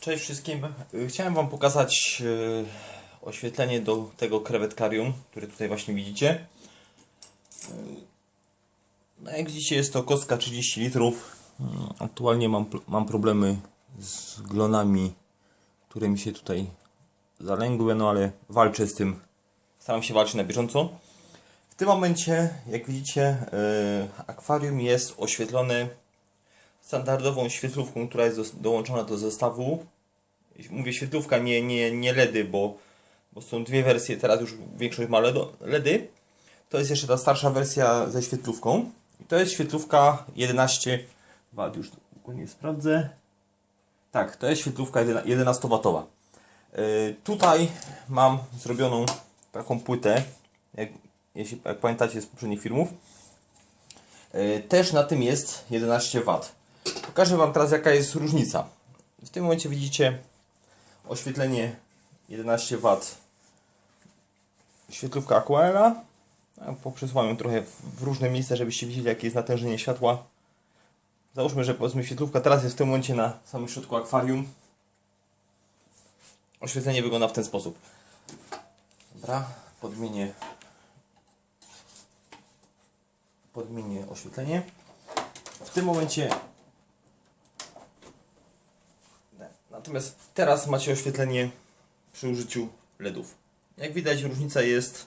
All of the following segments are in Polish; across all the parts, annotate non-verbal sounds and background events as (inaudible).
Cześć wszystkim. Y, Chciałem Wam pokazać y, oświetlenie do tego krewetkarium, które tutaj właśnie widzicie. Y, No jak widzicie jest to kostka 30 litrów. Aktualnie mam, mam problemy z glonami, które mi się tutaj zalęgły, no ale walczę z tym. Staram się walczyć na bieżąco. W tym momencie, jak widzicie, akwarium jest oświetlone standardową świetlówką, która jest dołączona do zestawu. Mówię świetlówka, nie, nie, nie LEDy, bo, bo są dwie wersje, teraz już większość ma LEDy. To jest jeszcze ta starsza wersja ze świetlówką. I to jest świetlówka 11 W, już dokładnie sprawdzę. Tak, to jest świetlówka 11W. Yy, tutaj mam zrobioną taką płytę, jak, jeśli, jak pamiętacie z poprzednich filmów. Yy, też na tym jest 11 W. Pokażę Wam teraz jaka jest różnica. W tym momencie widzicie oświetlenie 11 W. Świetlówka Aquarela. Poprzesuwam ją trochę w różne miejsca, żebyście widzieli jakie jest natężenie światła. Załóżmy, że powiedzmy świetlówka teraz jest w tym momencie na samym środku akwarium. Oświetlenie wygląda w ten sposób. Dobra, podmienię podmienię oświetlenie. W tym momencie Natomiast teraz macie oświetlenie przy użyciu LEDów. Jak widać różnica jest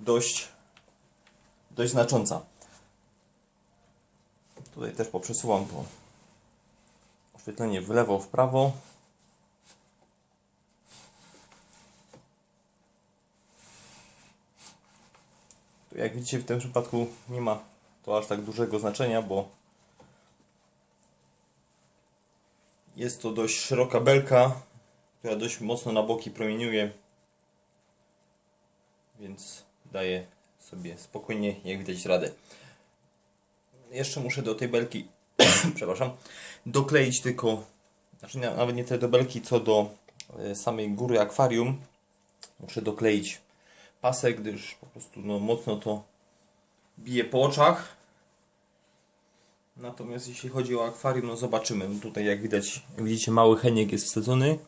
dość, dość znacząca. Tutaj też poprzesuwam to oświetlenie w lewo, w prawo. Tu jak widzicie w tym przypadku nie ma to aż tak dużego znaczenia, bo Jest to dość szeroka belka, która dość mocno na boki promieniuje, więc daje sobie spokojnie, jak widać, radę. Jeszcze muszę do tej belki, (clears throat) przepraszam, dokleić tylko, znaczy nawet nie tyle do belki, co do e, samej góry akwarium. Muszę dokleić pasek, gdyż po prostu no, mocno to bije po oczach. Natomiast jeśli chodzi o akwarium, no zobaczymy. Tutaj jak widać, jak widzicie mały heniek jest wsadzony.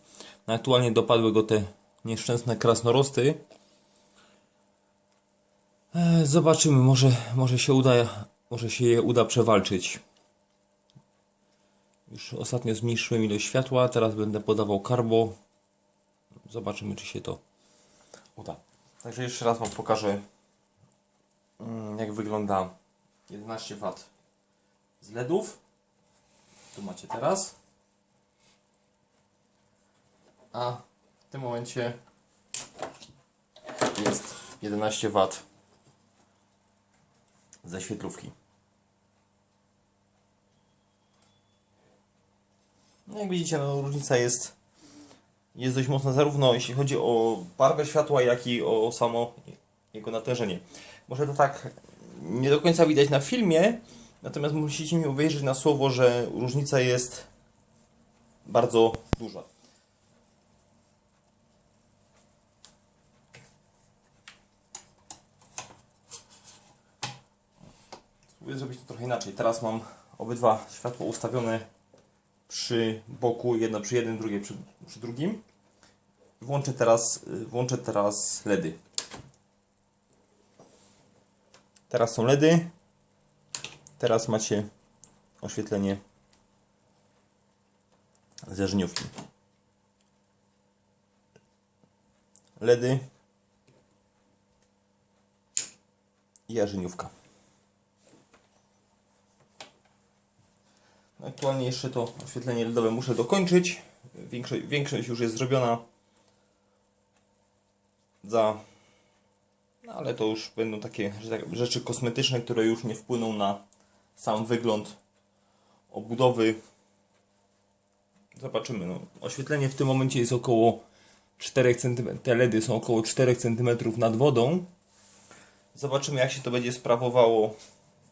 No aktualnie dopadły go te nieszczęsne krasnorosty. E, zobaczymy, może, może się uda, może się je uda przewalczyć. Już ostatnio zmniejszyłem ilość światła, teraz będę podawał karbo. Zobaczymy, czy się to uda. Także jeszcze raz Wam pokażę, mm, jak wygląda 11 W z LEDów. Tu macie teraz. A w tym momencie jest 11 W ze świetlówki. No jak widzicie, no, różnica jest, jest dość mocna zarówno jeśli chodzi o barwę światła, jak i o samo jego natężenie. Może to tak nie do końca widać na filmie, Natomiast musicie mi uwierzyć na słowo, że różnica jest bardzo duża. Spróbuję zrobić to trochę inaczej. Teraz mam obydwa światła ustawione przy boku, jedno przy jednym, drugie przy, przy drugim. Włączę teraz, włączę teraz LEDy. Teraz są LEDy. Teraz macie oświetlenie ze żniówki. LEDy i jarzeniówka. Aktualnie jeszcze to oświetlenie LEDowe muszę dokończyć. Większość, większość już jest zrobiona za no ale to już będą takie tak, rzeczy kosmetyczne, które już nie wpłyną na sam wygląd obudowy. Zobaczymy. No. Oświetlenie w tym momencie jest około 4 cm. Te LEDy są około 4 cm nad wodą. Zobaczymy, jak się to będzie sprawowało,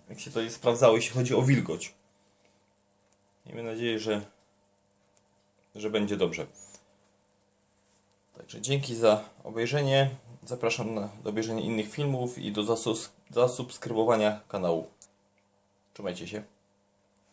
jak się to będzie sprawdzało, jeśli chodzi o wilgoć. Miejmy nadzieję, że, że będzie dobrze. Także dzięki za obejrzenie. Zapraszam na do obejrzenia innych filmów i do zasubskrybowania kanału. Trzymajcie się.